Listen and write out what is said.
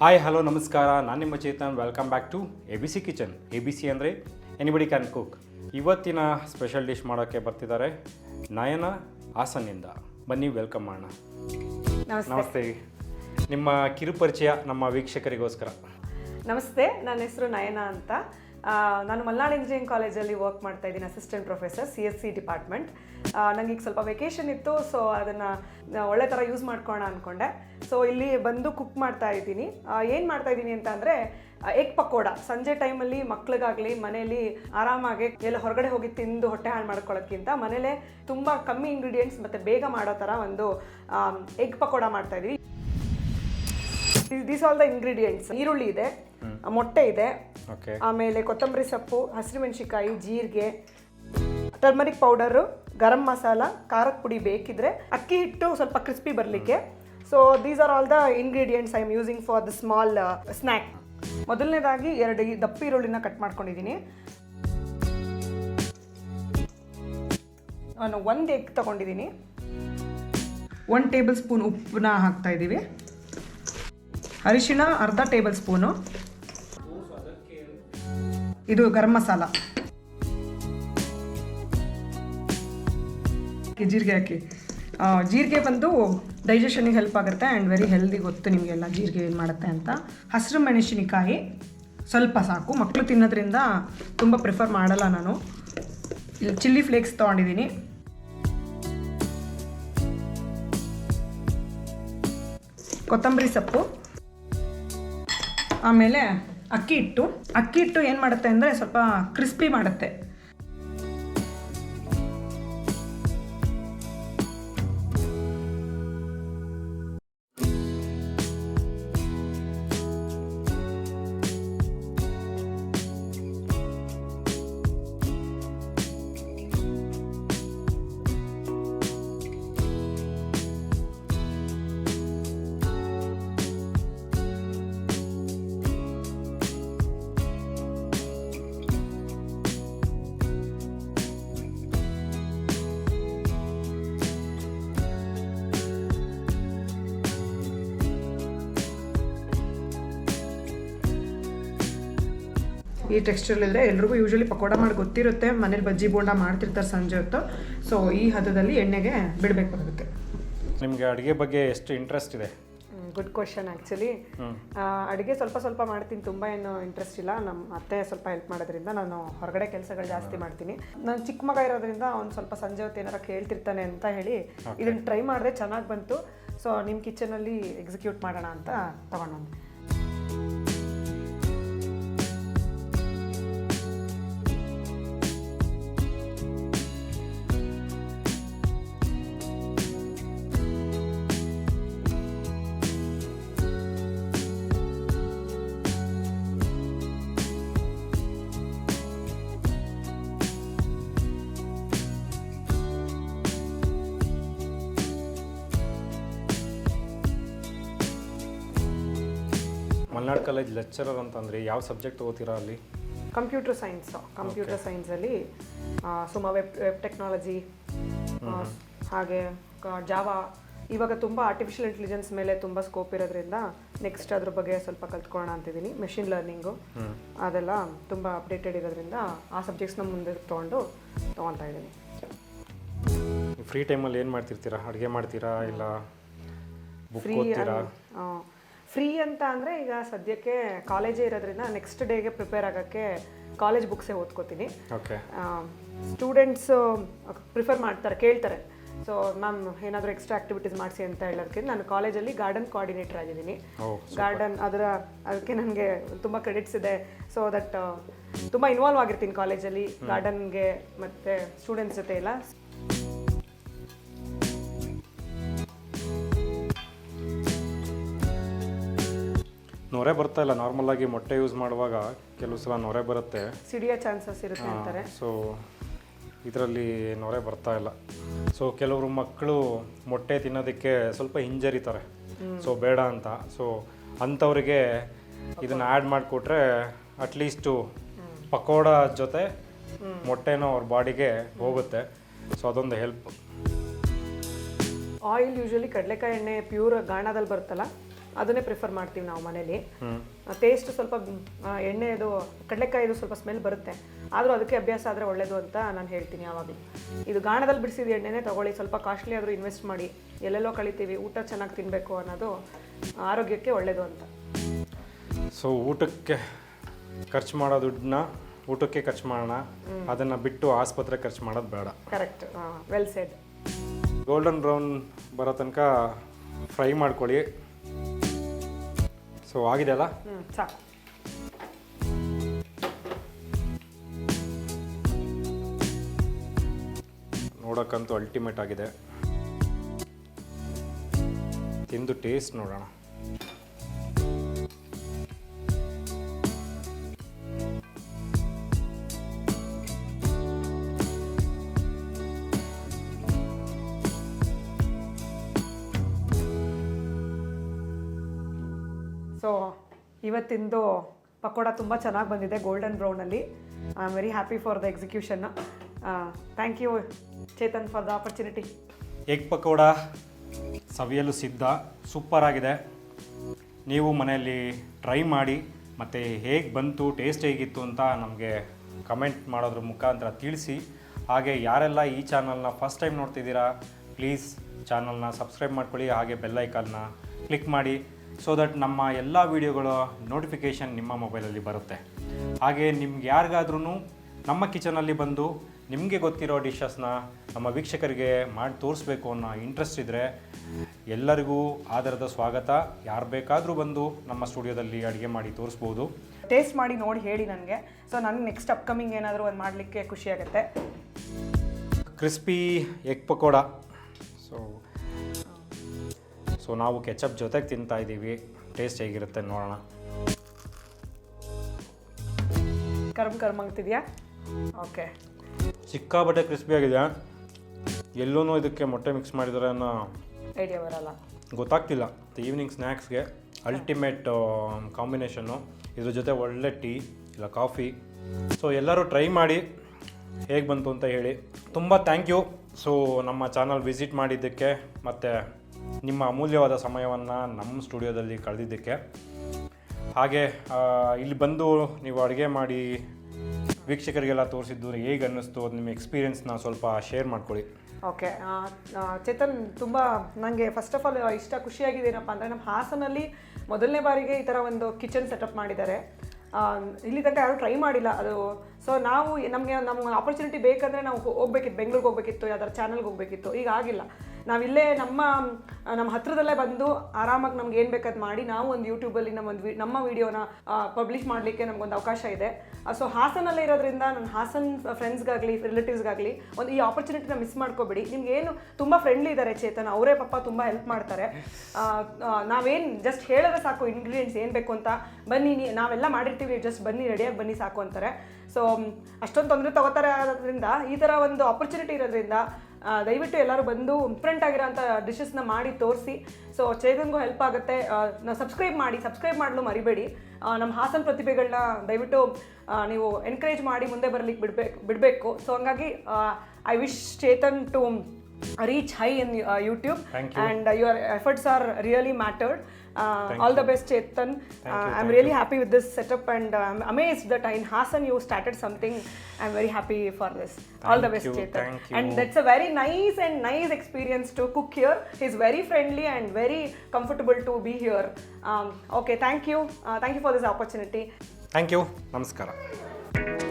Hi hello ನಮಸ್ಕಾರ. ನಾನು ನಿಮ್ಮ Chetan. Welcome back to A B C kitchen A B C ಅಂದರೆ anybody can cook ಇವತ್ತಿನ special dish ಮಾಡೋಕ್ಕೆ ಬರ್ತಿದ್ದಾರೆ ನಯನ ಹಾಸನಿಂದ ಬನ್ನಿ ವೆಲ್ಕಮ್ ಮಾಡೋಣ. ನಮಸ್ತೆ. ನಮಸ್ತೆ. ನಿಮ್ಮ ಕಿರುಪರಿಚಯ ನಮ್ಮ ವೀಕ್ಷಕರಿಗೋಸ್ಕರ. ನಮಸ್ತೆ ನನ್ನ ಹೆಸರು ನಯನ ಅಂತ. ನಾನು ಮಲ್ನಾಡ್ ಇಂಜಿನಿಯರಿಂಗ್ ಕಾಲೇಜಲ್ಲಿ ವರ್ಕ್ ಮಾಡ್ತಾ ಇದ್ದೀನಿ assistant professor C S C department ನನಗೆ ಈಗ ಸ್ವಲ್ಪ ವೆಕೇಷನ್ ಇತ್ತು ಸೊ ಅದನ್ನು ಒಳ್ಳೆ ಥರ ಯೂಸ್ ಮಾಡ್ಕೋಣ ಅಂದ್ಕೊಂಡೆ ಸೊ ಇಲ್ಲಿ ಬಂದು ಕುಕ್ ಮಾಡ್ತಾ ಇದ್ದೀನಿ. ಏನು ಮಾಡ್ತಾ ಇದ್ದೀನಿ ಅಂತ ಅಂದರೆ ಎಗ್ ಪಕೋಡ. ಸಂಜೆ ಟೈಮಲ್ಲಿ ಮಕ್ಳಿಗಾಗಲಿ ಮನೇಲಿ ಆರಾಮಾಗಿ ಎಲ್ಲ ಹೊರಗಡೆ ಹೋಗಿ ತಿಂದು ಹೊಟ್ಟೆ ಹಾಳು ಮಾಡ್ಕೊಳ್ಳೋಕ್ಕಿಂತ ಮನೇಲೆ ತುಂಬ ಕಮ್ಮಿ ಇಂಗ್ರೀಡಿಯೆಂಟ್ಸ್ ಮತ್ತು ಬೇಗ ಮಾಡೋ ಥರ ಒಂದು ಎಗ್ ಪಕೋಡ ಮಾಡ್ತಾ ಇದ್ದೀವಿ ದೀಸ್ ಆಲ್ ದ ಇಂಗ್ರೀಡಿಯೆಂಟ್ಸ್ ಈರುಳ್ಳಿ ಇದೆ ಮೊಟ್ಟೆ ಇದೆ ಆಮೇಲೆ ಕೊತ್ತಂಬರಿ ಸೊಪ್ಪು ಹಸಿರುಮೆಣಸಿಕಾಯಿ ಜೀರಿಗೆ ಟರ್ಮರಿಕ್ ಪೌಡರು ಗರಂ ಮಸಾಲ ಖಾರದ ಪುಡಿ ಬೇಕಿದ್ರೆ ಅಕ್ಕಿ ಹಿಟ್ಟು ಸ್ವಲ್ಪ ಕ್ರಿಸ್ಪಿ ಬರಲಿಕ್ಕೆ. So these are all the ingredients I am using for the small snack ಮೊದಲನೇದಾಗಿ ಎರಡು ದಪ್ಪ ಈರುಳ್ಳಿನ ಕಟ್ ಮಾಡ್ಕೊಂಡಿದ್ದೀನಿ. ನಾನು ಒಂದು ಎಗ್ ತಗೊಂಡಿದ್ದೀನಿ. ಒನ್ ಟೇಬಲ್ ಸ್ಪೂನ್ ಉಪ್ಪನ್ನ ಹಾಕ್ತಾ ಇದ್ದೀವಿ. ಅರಿಶಿಣ, ಅರ್ಧ ಟೇಬಲ್ ಸ್ಪೂನು ಇದು ಗರಂ ಮಸಾಲ. ಹಾಕಿ, ಜೀರಿಗೆ ಹಾಕಿ. ಜೀರಿಗೆ ಬಂದು ಡೈಜೆಷನಿಗೆ ಹೆಲ್ಪ್ ಆಗುತ್ತೆ ಆ್ಯಂಡ್ ವೆರಿ ಹೆಲ್ದಿ ಗೊತ್ತು ನಿಮಗೆಲ್ಲ ಜೀರಿಗೆ ಏನು ಮಾಡುತ್ತೆ ಅಂತ. ಹಸಿರು ಮೆಣಸಿನಕಾಯಿ ಸ್ವಲ್ಪ ಸಾಕು. ಮಕ್ಕಳು ತಿನ್ನೋದ್ರಿಂದ ತುಂಬ ಪ್ರಿಫರ್ ಮಾಡಲ್ಲ ನಾನು. ಇಲ್ಲಿ ಚಿಲ್ಲಿ ಫ್ಲೇಕ್ಸ್ ತೊಗೊಂಡಿದ್ದೀನಿ. ಕೊತ್ತಂಬರಿ ಸೊಪ್ಪು. ಆಮೇಲೆ ಅಕ್ಕಿ ಹಿಟ್ಟು. ಅಕ್ಕಿ ಹಿಟ್ಟು ಏನು ಮಾಡುತ್ತೆ ಅಂದರೆ ಸ್ವಲ್ಪ ಕ್ರಿಸ್ಪಿ ಮಾಡುತ್ತೆ. ಈ ಟೆಕ್ಸ್ಚರ್ಲಿದ್ರೆ ಎಲ್ರಿಗೂ ಯೂಶಲಿ ಪಕೋಡ ಮಾಡಿ ಗೊತ್ತಿರುತ್ತೆ. ಮನೇಲಿ ಬಜ್ಜಿ ಬೋಂಡ ಮಾಡ್ತಿರ್ತಾರೆ ಸಂಜೆ ಹೊತ್ತು. ಸೊ ಈ ಹದದಲ್ಲಿ ಎಣ್ಣೆಗೆ ಬಿಡಬೇಕಾಗುತ್ತೆ ನಿಮಗೆ ಅಡುಗೆ ಬಗ್ಗೆ ಎಷ್ಟು ಇಂಟ್ರೆಸ್ಟ್ ಇದೆ? ಗುಡ್ ಕ್ವಶನ್ ಆ್ಯಕ್ಚುಲಿ ಅಡುಗೆ ಸ್ವಲ್ಪ ಸ್ವಲ್ಪ ಮಾಡ್ತೀನಿ. ತುಂಬ ಏನು ಇಂಟ್ರೆಸ್ಟ್ ಇಲ್ಲ. ನಮ್ಮ ಅತ್ತೆ ಸ್ವಲ್ಪ ಹೆಲ್ಪ್ ಮಾಡೋದ್ರಿಂದ ನಾನು ಹೊರಗಡೆ ಕೆಲಸಗಳು ಜಾಸ್ತಿ ಮಾಡ್ತೀನಿ. ನಾನು ಚಿಕ್ಕ ಮಗ ಇರೋದ್ರಿಂದ ಅವ್ನು ಸ್ವಲ್ಪ ಸಂಜೆ ಹೊತ್ತು ಏನಾರು ಕೇಳ್ತಿರ್ತಾನೆ ಅಂತ ಹೇಳಿ ಇದನ್ನು ಟ್ರೈ ಮಾಡಿದ್ರೆ ಚೆನ್ನಾಗಿ ಬಂತು. ಸೊ ನಿಮ್ಮ ಕಿಚನಲ್ಲಿ ಎಕ್ಸಿಕ್ಯೂಟ್ ಮಾಡೋಣ ಅಂತ ತಗೊಂಡು ಮಲ್ನಾಡ್ ಕಾಲೇಜ್ ಲೆಕ್ಚರರ್ ಅಂತಂದ್ರೆ ಯಾವ ಸಬ್ಜೆಕ್ಟ್ ಓದ್ತೀರಾ ಅಲ್ಲಿ? ಕಂಪ್ಯೂಟರ್ ಸೈನ್ಸ್ ಕಂಪ್ಯೂಟರ್ ಸೈನ್ಸಲ್ಲಿ ಸುಮ ವೆಬ್ ವೆಬ್ ಟೆಕ್ನಾಲಜಿ ಹಾಗೆ ಜಾವಾ ಇವಾಗ ತುಂಬ ಆರ್ಟಿಫಿಷಿಯಲ್ ಇಂಟೆಲಿಜೆನ್ಸ್ ಮೇಲೆ ತುಂಬ ಸ್ಕೋಪ್ ಇರೋದ್ರಿಂದ ನೆಕ್ಸ್ಟ್ ಅದ್ರ ಬಗ್ಗೆ ಸ್ವಲ್ಪ ಕಲ್ತ್ಕೊಳ್ಳೋಣ ಅಂತಿದ್ದೀನಿ ಮೆಷಿನ್ ಲರ್ನಿಂಗು ಅದೆಲ್ಲ ತುಂಬ ಅಪ್ಡೇಟೆಡ್ ಇರೋದ್ರಿಂದ ಆ ಸಬ್ಜೆಕ್ಟ್ಸ್ನ ಮುಂದೆ ತೊಗೊಂಡು ತೊಗೊತಾ ಇದ್ದೀನಿ. ಫ್ರೀ ಟೈಮಲ್ಲಿ ಏನು ಮಾಡ್ತಿರ್ತೀರಾ? ಅಡುಗೆ ಮಾಡ್ತೀರಾ? ಇಲ್ಲ ಫ್ರೀ ಫ್ರೀ ಅಂತ ಅಂದರೆ ಈಗ ಸದ್ಯಕ್ಕೆ ಕಾಲೇಜೇ ಇರೋದ್ರಿಂದ ನೆಕ್ಸ್ಟ್ ಡೇಗೆ ಪ್ರಿಪೇರ್ ಆಗೋಕ್ಕೆ ಕಾಲೇಜ್ ಬುಕ್ಸೇ ಓದ್ಕೋತೀನಿ. ಓಕೆ ಸ್ಟೂಡೆಂಟ್ಸು ಪ್ರಿಫರ್ ಮಾಡ್ತಾರೆ ಕೇಳ್ತಾರೆ. ಸೊ ಮ್ಯಾಮ್ ಏನಾದರೂ ಎಕ್ಸ್ಟ್ರಾ ಆಕ್ಟಿವಿಟೀಸ್ ಮಾಡಿಸಿ ಅಂತ ಹೇಳೋದಕ್ಕೆ ನಾನು ಕಾಲೇಜಲ್ಲಿ ಗಾರ್ಡನ್ ಕೋಆರ್ಡಿನೇಟರ್ ಆಗಿದ್ದೀನಿ. ಗಾರ್ಡನ್ ಅದರ ಅದಕ್ಕೆ ನನಗೆ ತುಂಬ ಕ್ರೆಡಿಟ್ಸ್ ಇದೆ. ಸೊ ದಟ್ ತುಂಬ ಇನ್ವಾಲ್ವ್ ಆಗಿರ್ತೀನಿ ಕಾಲೇಜಲ್ಲಿ ಗಾರ್ಡನ್ಗೆ ಮತ್ತು ಸ್ಟೂಡೆಂಟ್ಸ್ ಜೊತೆ ಎಲ್ಲ. ನೊರೆ ಬರ್ತಾ ಇಲ್ಲ. ನಾರ್ಮಲ್ ಆಗಿ ಮೊಟ್ಟೆ ಯೂಸ್ ಮಾಡುವಾಗ ಕೆಲವು ಸಲ ನೊರೆ ಬರುತ್ತೆ. ಸಿಡಿಯೋ ಚಾನ್ಸಸ್ ಇರುತ್ತೆ ಅಂತಾರೆ. ಸೊ ಇದರಲ್ಲಿ ನೊರೆ ಬರ್ತಾ ಇಲ್ಲ. ಸೊ ಕೆಲವರು ಮಕ್ಕಳು ಮೊಟ್ಟೆ ತಿನ್ನೋದಕ್ಕೆ ಸ್ವಲ್ಪ ಹಿಂಜರಿತಾರೆ. ಸೊ ಬೇಡ ಅಂತ. ಸೊ ಅಂಥವ್ರಿಗೆ ಇದನ್ನು ಆ್ಯಡ್ ಮಾಡಿಕೊಟ್ರೆ ಅಟ್ಲೀಸ್ಟು ಪಕೋಡ ಜೊತೆ ಮೊಟ್ಟೆನೋ ಅವ್ರ ಬಾಡಿಗೆ ಹೋಗುತ್ತೆ. ಸೊ ಅದೊಂದು ಹೆಲ್ಪ್ ಆಯಿಲ್ ಯೂಶಲಿ ಕಡಲೆಕಾಯಿ ಎಣ್ಣೆ ಪ್ಯೂರ್ ಗಾಣದಲ್ಲಿ ಬರುತ್ತಲ್ಲ? ಅದನ್ನೇ ಪ್ರಿಫರ್ ಮಾಡ್ತೀವಿ ನಾವು ಮನೇಲಿ. ಟೇಸ್ಟ್ ಸ್ವಲ್ಪ ಎಣ್ಣೆದು ಕಡಲೆಕಾಯಿದು ಸ್ವಲ್ಪ ಸ್ಮೆಲ್ ಬರುತ್ತೆ. ಆದರೂ ಅದಕ್ಕೆ ಅಭ್ಯಾಸ ಆದರೆ ಒಳ್ಳೇದು ಅಂತ ನಾನು ಹೇಳ್ತೀನಿ ಯಾವಾಗಲೂ. ಇದು ಗಾಣದಲ್ಲಿ ಬಿಡಿಸಿದ ಎಣ್ಣೆನೇ ತಗೊಳ್ಳಿ ಸ್ವಲ್ಪ ಕಾಸ್ಟ್ಲಿ ಆದರೂ ಇನ್ವೆಸ್ಟ್ ಮಾಡಿ. ಎಲ್ಲೆಲ್ಲೋ ಕಳಿತೀವಿ ಊಟ ಚೆನ್ನಾಗಿ ತಿನ್ನಬೇಕು ಅನ್ನೋದು ಆರೋಗ್ಯಕ್ಕೆ ಒಳ್ಳೆಯದು ಅಂತ. ಸೊ ಊಟಕ್ಕೆ ಖರ್ಚು ಮಾಡೋ ದುಡ್ಡನ್ನ ಊಟಕ್ಕೆ ಖರ್ಚು ಮಾಡೋಣ. ಅದನ್ನು ಬಿಟ್ಟು ಆಸ್ಪತ್ರೆ ಖರ್ಚು ಮಾಡೋದು ಬೇಡ. Correct well said golden brown ಬರೋ ತನಕ ಫ್ರೈ ಮಾಡ್ಕೊಳ್ಳಿ. ಸೊ ಆಗಿದೆ ಅಲ್ಲ? ಹ್ಞೂ ಸಾಕು. ನೋಡೋಕ್ಕಂತೂ ಅಲ್ಟಿಮೇಟ್ ಆಗಿದೆ. ತಿಂದು ಟೇಸ್ಟ್ ನೋಡೋಣ. ಸೊ ಇವತ್ತಿಂದು ಪಕೋಡ ತುಂಬ ಚೆನ್ನಾಗಿ ಬಂದಿದೆ golden ಬ್ರೌನಲ್ಲಿ I am very happy for the execution thank you Chetan for the opportunity egg pakoda ಸವಿಯಲು ಸಿದ್ಧ ಸೂಪರ್ ಆಗಿದೆ ನೀವು ಮನೆಯಲ್ಲಿ ಟ್ರೈ ಮಾಡಿ ಮತ್ತು ಹೇಗೆ ಬಂತು ಟೇಸ್ಟ್ ಹೇಗಿತ್ತು ಅಂತ ನಮಗೆ ಕಮೆಂಟ್ ಮಾಡೋದ್ರ ಮುಖಾಂತರ ತಿಳಿಸಿ ಹಾಗೆ ಯಾರೆಲ್ಲ ಈ ಚಾನಲ್ನ ಫಸ್ಟ್ ಟೈಮ್ ನೋಡ್ತಿದ್ದೀರಾ ಪ್ಲೀಸ್ ಚಾನಲ್ನ ಸಬ್ಸ್ಕ್ರೈಬ್ ಮಾಡ್ಕೊಳ್ಳಿ ಹಾಗೆ ಬೆಲ್ ಐಕಾನ್ನ ಕ್ಲಿಕ್ ಮಾಡಿ ಸೊ ದಟ್ ನಮ್ಮ ಎಲ್ಲ ವೀಡಿಯೋಗಳ ನೋಟಿಫಿಕೇಷನ್ ನಿಮ್ಮ ಮೊಬೈಲಲ್ಲಿ ಬರುತ್ತೆ. ಹಾಗೆ ನಿಮ್ಗೆ ಯಾರಿಗಾದ್ರೂ ನಮ್ಮ ಕಿಚನಲ್ಲಿ ಬಂದು ನಿಮಗೆ ಗೊತ್ತಿರೋ ಡಿಶಸ್ನ ನಮ್ಮ ವೀಕ್ಷಕರಿಗೆ ಮಾಡಿ ತೋರಿಸ್ಬೇಕು ಅನ್ನೋ ಇಂಟ್ರೆಸ್ಟ್ ಇದ್ದರೆ ಎಲ್ಲರಿಗೂ ಆಧಾರದ ಸ್ವಾಗತ. ಯಾರು ಬೇಕಾದರೂ ಬಂದು ನಮ್ಮ ಸ್ಟುಡಿಯೋದಲ್ಲಿ ಅಡುಗೆ ಮಾಡಿ ತೋರಿಸ್ಬೋದು. ಟೇಸ್ಟ್ ಮಾಡಿ ನೋಡಿ ಹೇಳಿ ನನಗೆ. ಸೊ ನನಗೆ ನೆಕ್ಸ್ಟ್ ಅಪ್ಕಮಿಂಗ್ ಏನಾದರೂ ಒಂದು ಮಾಡಲಿಕ್ಕೆ ಖುಷಿಯಾಗುತ್ತೆ crispy egg pakoda so so ನಾವು ಕೆಚಪ್ ಜೊತೆಗೆ ತಿಂತಾ ಇದ್ದೀವಿ ಟೇಸ್ಟ್ ಹೇಗಿರುತ್ತೆ ನೋಡೋಣ. ಕರ್ಮ್ ಕರ್ಮ್ ಆಗ್ತಿದ್ಯಾ? ಓಕೆ ಸಿಕ್ಕಾಬಟ್ಟೆ ಕ್ರಿಸ್ಪಿ ಆಗಿದೆ ಎಲ್ಲೂ ಇದಕ್ಕೆ ಮೊಟ್ಟೆ ಮಿಕ್ಸ್ ಮಾಡಿದರೆ ಅನ್ನೋ ಐಡಿಯಾ ಬರಲ್ಲ. ಗೊತ್ತಾಗ್ತಿಲ್ಲ. ಈವ್ನಿಂಗ್ ಸ್ನ್ಯಾಕ್ಸ್ಗೆ ಅಲ್ಟಿಮೇಟ್ ಕಾಂಬಿನೇಷನ್ನು ಇದ್ರ ಜೊತೆ ಒಳ್ಳೆ ಟೀ ಇಲ್ಲ ಕಾಫಿ. ಸೊ ಎಲ್ಲರೂ ಟ್ರೈ ಮಾಡಿ. ಹೇಗೆ ಬಂತು ಅಂತ ಹೇಳಿ. ತುಂಬ ಥ್ಯಾಂಕ್ ಯು ಸೊ ನಮ್ಮ ಚಾನಲ್ ವಿಸಿಟ್ ಮಾಡಿದ್ದಕ್ಕೆ ಮತ್ತು ನಿಮ್ಮ ಅಮೂಲ್ಯವಾದ ಸಮಯವನ್ನು ನಮ್ಮ ಸ್ಟುಡಿಯೋದಲ್ಲಿ ಕಳೆದಿದ್ದಕ್ಕೆ. ಹಾಗೆ ಇಲ್ಲಿ ಬಂದು ನೀವು ಅಡುಗೆ ಮಾಡಿ ವೀಕ್ಷಕರಿಗೆಲ್ಲ ತೋರಿಸಿದ್ದು ಹೇಗೆ ಅನ್ನಿಸ್ತು ಅದು ನಿಮ್ಮ ಎಕ್ಸ್ಪೀರಿಯೆನ್ಸ್ನ ಸ್ವಲ್ಪ ಶೇರ್ ಮಾಡ್ಕೊಳ್ಳಿ. ಓಕೆ ಚೇತನ್ ತುಂಬ ನನಗೆ ಫಸ್ಟ್ ಆಫ್ ಆಲ್ ಇಷ್ಟ ಖುಷಿಯಾಗಿದೆ ಏನಪ್ಪ ಅಂದರೆ ನಮ್ಮ ಹಾಸನಲ್ಲಿ ಮೊದಲನೇ ಬಾರಿಗೆ ಈ ಥರ ಒಂದು ಕಿಚನ್ ಸೆಟಪ್ ಮಾಡಿದ್ದಾರೆ. ಇಲ್ಲಿ ತನಕ ಯಾರು ಟ್ರೈ ಮಾಡಿಲ್ಲ ಅದು. ಸೊ ನಾವು ನಮಗೆ ನಮ್ಮ ಆಪರ್ಚುನಿಟಿ ಬೇಕಂದರೆ ನಾವು ಹೋಗ್ಬೇಕಿತ್ತು, ಬೆಂಗ್ಳೂರಿಗೆ ಹೋಗ್ಬೇಕಿತ್ತು ಯಾವ್ದಾರು ಚಾನಲ್ಗೆ ಹೋಗ್ಬೇಕಿತ್ತು. ಈಗ ಆಗಿಲ್ಲ. ನಾವಿಲ್ಲೇ ನಮ್ಮ ನಮ್ಮ ಹತ್ರದಲ್ಲೇ ಬಂದು ಆರಾಮಾಗಿ ನಮ್ಗೆ ಏನು ಬೇಕಾದ್ ಮಾಡಿ ನಾವು ಒಂದು ಯೂಟ್ಯೂಬಲ್ಲಿ ನಮ್ಮ ಒಂದು ನಮ್ಮ ವಿಡಿಯೋನ ಪಬ್ಲಿಷ್ ಮಾಡಲಿಕ್ಕೆ ನಮಗೊಂದು ಅವಕಾಶ ಇದೆ. ಸೊ ಹಾಸನಲ್ಲೇ ಇರೋದ್ರಿಂದ ನನ್ನ ಹಾಸನ್ ಫ್ರೆಂಡ್ಸ್ಗಾಗಲಿ ರಿಲೇಟಿವ್ಸ್ಗಾಗಲಿ ಒಂದು ಈ ಆಪರ್ಚುನಿಟಿನ ಮಿಸ್ ಮಾಡ್ಕೋಬೇಡಿ. ನಿಮ್ಗೆ ಏನು ತುಂಬ ಫ್ರೆಂಡ್ಲಿ ಇದ್ದಾರೆ ಚೇತನ್, ಅವರೇ ಪಪ್ಪ ತುಂಬ ಹೆಲ್ಪ್ ಮಾಡ್ತಾರೆ. ನಾವೇನು ಜಸ್ಟ್ ಹೇಳಿದ್ರೆ ಸಾಕು ಇಂಗ್ರೀಡಿಯೆಂಟ್ಸ್ ಏನು ಬೇಕು ಅಂತ. ಬನ್ನಿ ನಾವೆಲ್ಲ ಮಾಡಿರ್ತೀವಿ ಜಸ್ಟ್ ಬನ್ನಿ ರೆಡಿಯಾಗಿ ಬನ್ನಿ ಸಾಕು ಅಂತಾರೆ. ಸೊ ಅಷ್ಟೊಂದು ತೊಂದರೆ ತಗೋತಾರೆ ಆದ್ರಿಂದ ಈ ಥರ ಒಂದು ಆಪರ್ಚುನಿಟಿ ಇರೋದ್ರಿಂದ ದಯವಿಟ್ಟು ಎಲ್ಲರೂ ಬಂದು ಡಿಫ್ರೆಂಟ್ ಆಗಿರೋಂಥ ಡಿಶಸ್ನ ಮಾಡಿ ತೋರಿಸಿ. ಸೊ ಚೇತನ್ಗೂ ಹೆಲ್ಪ್ ಆಗುತ್ತೆ. ನಾವು ಸಬ್ಸ್ಕ್ರೈಬ್ ಮಾಡಿ ಸಬ್ಸ್ಕ್ರೈಬ್ ಮಾಡಲು ಮರಿಬೇಡಿ. ನಮ್ಮ ಹಾಸನ ಪ್ರತಿಭೆಗಳನ್ನ ದಯವಿಟ್ಟು ನೀವು ಎನ್ಕರೇಜ್ ಮಾಡಿ ಮುಂದೆ ಬರಲಿಕ್ಕೆ ಬಿಡಬೇಕು ಬಿಡಬೇಕು. ಸೊ ಹಂಗಾಗಿ I wish Chetan to reach high in YouTube and your efforts are really. Uh, all the best, Chetan. Uh, I'm really happy with this setup and uh, I'm amazed that in Hassan you started something. I'm very happy for this. all the Thank best, you, Chetan. thank And you. that's a very nice and nice experience to cook here. He's very friendly and very comfortable to be here. Um, okay, thank you. Uh, thank you for this opportunity. Thank you ನಮಸ್ಕಾರ